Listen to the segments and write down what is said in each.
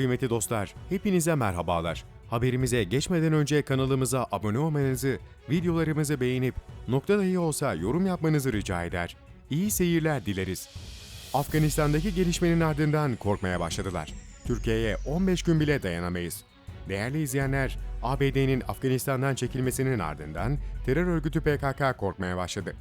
Kıymetli dostlar, hepinize merhabalar. Haberimize geçmeden önce kanalımıza abone olmanızı, videolarımızı beğenip nokta dahi olsa yorum yapmanızı rica eder. İyi seyirler dileriz. Afganistan'daki gelişmenin ardından korkmaya başladılar. Türkiye'ye 15 gün bile dayanamayız. Değerli izleyenler, ABD'nin Afganistan'dan çekilmesinin ardından terör örgütü PKK korkmaya başladı.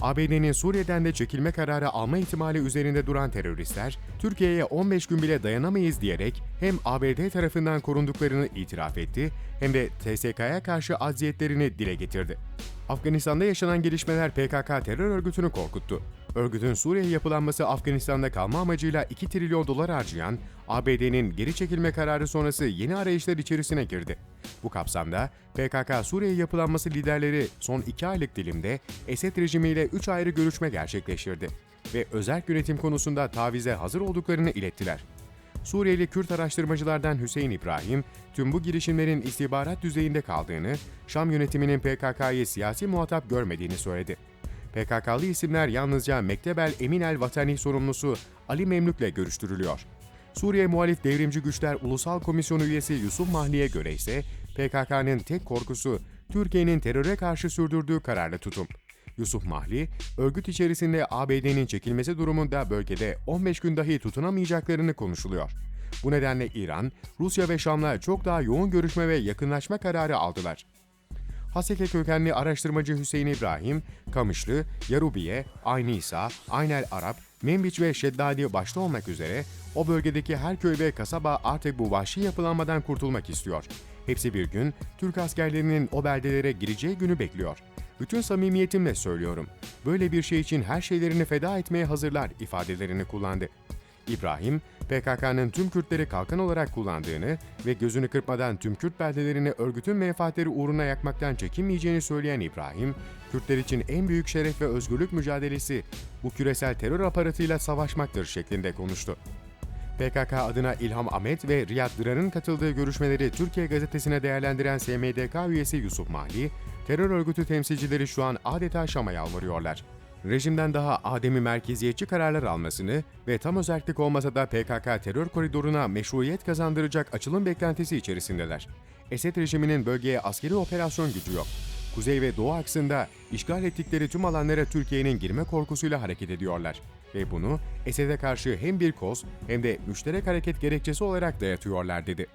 ABD'nin Suriye'den de çekilme kararı alma ihtimali üzerinde duran teröristler, Türkiye'ye 15 gün bile dayanamayız diyerek hem ABD tarafından korunduklarını itiraf etti hem de TSK'ya karşı acziyetlerini dile getirdi. Afganistan'da yaşanan gelişmeler PKK terör örgütünü korkuttu. Örgütün Suriye yapılanması Afganistan'da kalma amacıyla 2 trilyon dolar harcayan ABD'nin geri çekilme kararı sonrası yeni arayışlar içerisine girdi. Bu kapsamda PKK Suriye yapılanması liderleri son 2 aylık dilimde Esed rejimiyle 3 ayrı görüşme gerçekleştirdi ve özel yönetim konusunda tavize hazır olduklarını ilettiler. Suriyeli Kürt araştırmacılardan Hüseyin İbrahim, tüm bu girişimlerin istihbarat düzeyinde kaldığını, Şam yönetiminin PKK'yı siyasi muhatap görmediğini söyledi. PKK'lı isimler yalnızca Mektebel Emin el Vatani sorumlusu Ali Memlük'le görüştürülüyor. Suriye Muhalif Devrimci Güçler Ulusal Komisyonu üyesi Yusuf Mahli'ye göre ise PKK'nın tek korkusu Türkiye'nin teröre karşı sürdürdüğü kararlı tutum. Yusuf Mahli, örgüt içerisinde ABD'nin çekilmesi durumunda bölgede 15 gün dahi tutunamayacaklarını konuşuluyor. Bu nedenle İran, Rusya ve Şam'la çok daha yoğun görüşme ve yakınlaşma kararı aldılar. Haseke kökenli araştırmacı Hüseyin İbrahim, Kamışlı, Yarubiye, Aynisa, Aynel Arap, Membiç ve Şeddadi başta olmak üzere o bölgedeki her köy ve kasaba artık bu vahşi yapılanmadan kurtulmak istiyor. Hepsi bir gün Türk askerlerinin o beldelere gireceği günü bekliyor. Bütün samimiyetimle söylüyorum. Böyle bir şey için her şeylerini feda etmeye hazırlar ifadelerini kullandı. İbrahim, PKK'nın tüm Kürtleri kalkan olarak kullandığını ve gözünü kırpmadan tüm Kürt beldelerini örgütün menfaatleri uğruna yakmaktan çekinmeyeceğini söyleyen İbrahim, Kürtler için en büyük şeref ve özgürlük mücadelesi bu küresel terör aparatıyla savaşmaktır şeklinde konuştu. PKK adına İlham Ahmet ve Riyad Dırar'ın katıldığı görüşmeleri Türkiye gazetesine değerlendiren SMDK üyesi Yusuf Mahli, terör örgütü temsilcileri şu an adeta Şam'a yalvarıyorlar. Rejimden daha ademi merkeziyetçi kararlar almasını ve tam özellik olmasa da PKK terör koridoruna meşruiyet kazandıracak açılım beklentisi içerisindeler. Esed rejiminin bölgeye askeri operasyon gücü yok. Kuzey ve Doğu aksında işgal ettikleri tüm alanlara Türkiye'nin girme korkusuyla hareket ediyorlar. Ve bunu Esed'e karşı hem bir koz hem de müşterek hareket gerekçesi olarak dayatıyorlar dedi.